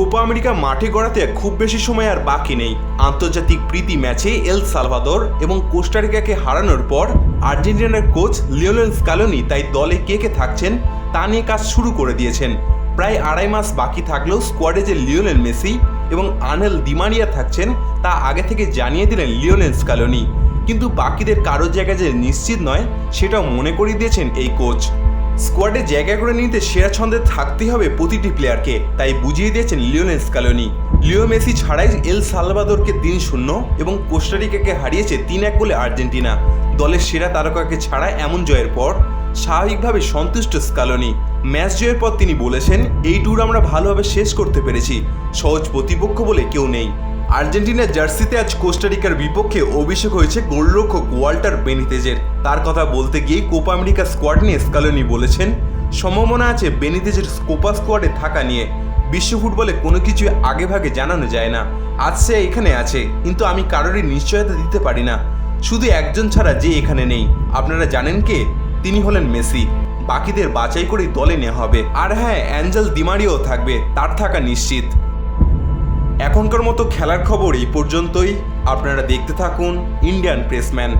Copa America মাঠে গড়াতে খুব বেশি সময় আর বাকি নেই। আন্তর্জাতিক প্রীতি ম্যাচে এল সালভাদর এবং কোস্টারিকাকে হারানোর পর আর্জেন্টিনার কোচ লিওনেল স্কালোনি তাই দলে কে কে থাকছেন তা নিয়ে কাজ শুরু করে দিয়েছেন। প্রায় আড়াই মাস বাকি থাকলেও স্কোয়াডে যে লিওনেল মেসি এবং আনেল দিমারিয়া থাকছেন তা আগে থেকে জানিয়ে দিলেন লিওনেল স্কালোনি। কিন্তু বাকিদের কারোর জায়গা যে নিশ্চিত নয়, সেটাও মনে করিয়ে দিয়েছেন এই কোচ। স্কোয়াডে জায়গা করে নিতে সেরা ছন্দে থাকতেই হবে প্রতিটি প্লেয়ারকে। তাই বুঝিয়ে দিয়েছেন লিওনেল স্কালোনি। লিও মেসি ছাড়াই এল সালভাদোরকে তিন শূন্য এবং কোস্টারিকাকে হারিয়েছে তিন এক গোলে আর্জেন্টিনা। দলের সেরা তারকাকে ছাড়া এমন জয়ের পর স্বাভাবিকভাবে সন্তুষ্ট স্কালোনি। ম্যাচ জয়ের পর তিনি বলেছেন, এই ট্যুর আমরা ভালোভাবে শেষ করতে পেরেছি। সহজ প্রতিপক্ষ বলে কেউ নেই। আর্জেন্টিনার জার্সিতে আজ কোস্টারিকার বিপক্ষে অভিষেক হয়েছে গোলরক্ষক ওয়াল্টার বেনিতেজের। তার কথা বলতে গিয়ে কোপা আমেরিকা স্কোয়াড নিয়ে স্কালোনি বলেছেন, সম্ভাবনা আছে বেনিতেজের কোপা স্কোয়াডে থাকা নিয়ে। বিশ্ব ফুটবলে কোনো কিছু আগে ভাগে জানানো যায় না। আজ সে এখানে আছে, কিন্তু আমি কারোরই নিশ্চয়তা দিতে পারি না। শুধু একজন ছাড়া যে এখানে নেই। আপনারা জানেন কে? তিনি হলেন মেসি। বাকিদের বাছাই করেই দলে নেওয়া হবে। আর হ্যাঁ অ্যাঞ্জেল দিমারিও থাকবে, তার থাকা নিশ্চিত। এখনকার মতো খেলার খবর এই পর্যন্তই। আপনারা দেখতে থাকুন ইন্ডিয়ান প্রেসম্যান